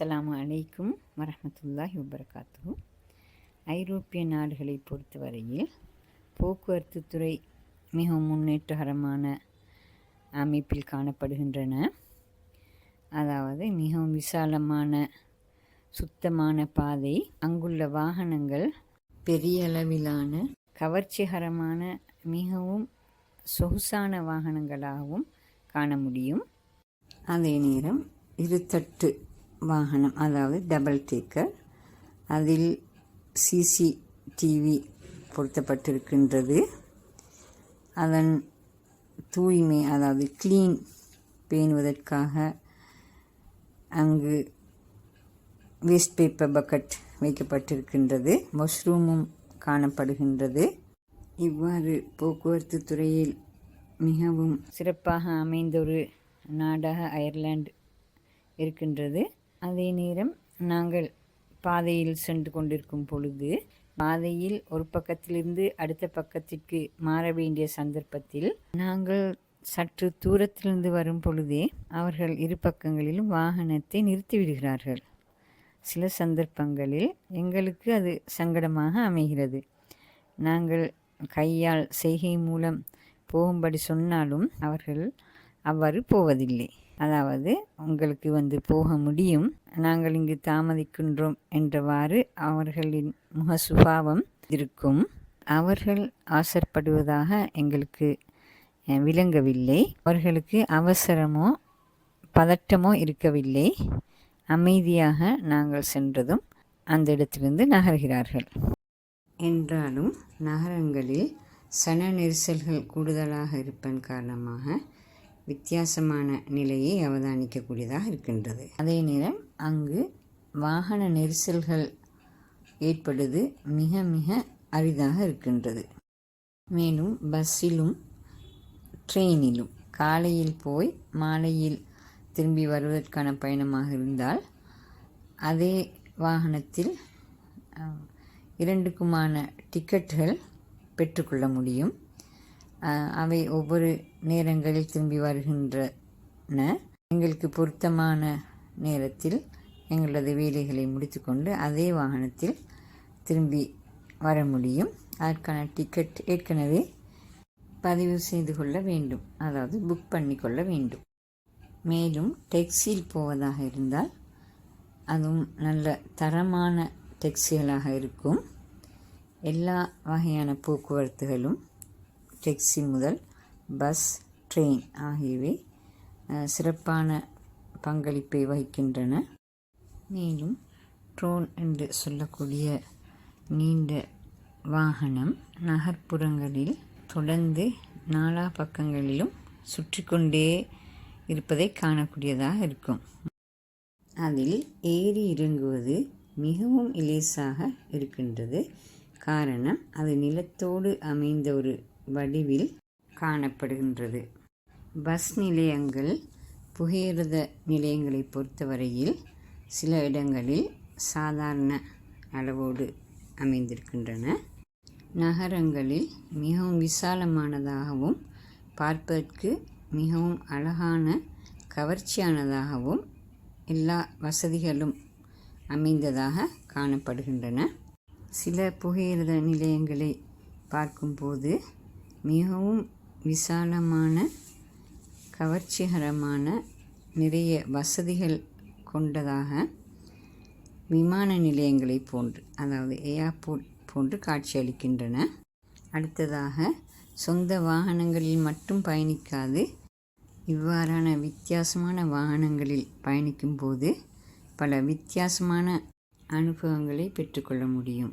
அஸ்லாம் அலைக்கும் வரமத்துல்லாஹி வபரகாத்துஹு. ஐரோப்பிய நாடுகளை பொறுத்தவரையில் போக்குவரத்து துறை மிகவும் முன்னேற்றகரமான அமைப்பில் காணப்படுகின்றன. அதாவது மிகவும் விசாலமான சுத்தமான பாதை அங்குள்ள வாகனங்கள் பெரிய அளவிலான கவர்ச்சிகரமான மிகவும் சொகுசான வாகனங்களாகவும் காண முடியும். அதே நேரம் இருத்தட்டு வாகனம் அதாவது டபுள் டேக்கர் அதில் சிசிடிவி பொருத்தப்பட்டிருக்கின்றது. அதன் தூய்மை அதாவது கிளீன் பேணுவதற்காக அங்கு வேஸ்ட் பேப்பர் பக்கெட் வைக்கப்பட்டிருக்கின்றது. மஷ்ரூமும் காணப்படுகின்றது. இவ்வாறு போக்குவரத்து துறையில் மிகவும் சிறப்பாக அமைந்த ஒரு நாடாக அயர்லாந்து இருக்கின்றது. அதே நேரம் நாங்கள் பாதையில் சென்று கொண்டிருக்கும் பொழுது பாதையில் ஒரு பக்கத்திலிருந்து அடுத்த பக்கத்திற்கு மாற வேண்டிய சந்தர்ப்பத்தில் நாங்கள் சற்று தூரத்திலிருந்து வரும் பொழுதே அவர்கள் இரு பக்கங்களிலும் வாகனத்தை நிறுத்திவிடுகிறார்கள் சில சந்தர்ப்பங்களில் எங்களுக்கு அது சங்கடமாக அமைகிறது. நாங்கள் கையால் செய்கை மூலம் போகும்படி சொன்னாலும் அவர்கள் அவ்வாறு போவதில்லை. அதாவது உங்களுக்கு வந்து போக முடியும். நாங்கள் இங்கு தாமதிக்கின்றோம் என்றவாறு அவர்களின் முக சுபாவம் இருக்கும். அவர்கள் அவசரப்படுவதாக எங்களுக்கு விளங்கவில்லை. அவர்களுக்கு அவசரமோ பதட்டமோ இருக்கவில்லை. அமைதியாக நாங்கள் சென்றதும் அந்த இடத்திலிருந்து நகர்கிறார்கள். என்றாலும் நகரங்களில் சன நெரிசல்கள் கூடுதலாக இருப்பதன் காரணமாக வித்தியாசமான நிலையை அவதானிக்கக்கூடியதாக இருக்கின்றது. அதே நேரம் அங்கு வாகன நெரிசல்கள் ஏற்படுவது மிக மிக அரிதாக இருக்கின்றது. மேலும் பஸ்ஸிலும் ட்ரெயினிலும் காலையில் போய் மாலையில் திரும்பி வருவதற்கான பயணமாக இருந்தால் அதே வாகனத்தில் இரண்டுக்குமான டிக்கெட்டுகள் பெற்றுக்கொள்ள முடியும். அவை ஒவ்வொரு நேரங்களில் திரும்பி வருகின்றன. எங்களுக்கு பொருத்தமான நேரத்தில் எங்களது வேலைகளை முடித்துக்கொண்டு அதே வாகனத்தில் திரும்பி வர முடியும். அதற்கான டிக்கெட் ஏற்கனவே பதிவு செய்து கொள்ள வேண்டும். அதாவது புக் பண்ணி கொள்ள வேண்டும். மேலும் டெக்ஸியில் போவதாக இருந்தால் அதுவும் நல்ல தரமான டெக்ஸிகளாக இருக்கும். எல்லா வகையான போக்குவரத்துகளும் டெக்ஸி முதல் பஸ் ட்ரெயின் ஆகியவை சிறப்பான பங்களிப்பை வகிக்கின்றன. மேலும் ட்ரோன் என்று சொல்லக்கூடிய நீண்ட வாகனம் நகர்ப்புறங்களில் தொடர்ந்து நாலா பக்கங்களிலும் சுற்றி கொண்டே இருப்பதை காணக்கூடியதாக இருக்கும். அதில் ஏறி இறங்குவது மிகவும் இலேசாக இருக்கின்றது. காரணம் அது நிலத்தோடு அமைந்த ஒரு வடிவில் காணப்படுகின்றது. பஸ் நிலையங்கள் புகையிரத நிலையங்களை பொறுத்தவரையில் சில இடங்களில் சாதாரண அளவோடு அமைந்திருக்கின்றன. நகரங்களில் மிகவும் விசாலமானதாகவும் பார்ப்பதற்கு மிகவும் அழகான கவர்ச்சியானதாகவும் எல்லா வசதிகளும் அமைந்ததாக காணப்படுகின்றன. சில புகையிரத நிலையங்களை பார்க்கும்போது மிகவும் விசாலமான கவர்ச்சிகரமான நிறைய வசதிகள் கொண்டதாக விமான நிலையங்களை போன்று அதாவது ஏர்போர்ட் போன்று காட்சியளிக்கின்றன. அடுத்ததாக சொந்த வாகனங்களில் மட்டும் பயணிக்காது இவ்வாறான வித்தியாசமான வாகனங்களில் பயணிக்கும்போது பல வித்தியாசமான அனுபவங்களை பெற்றுக்கொள்ள முடியும்.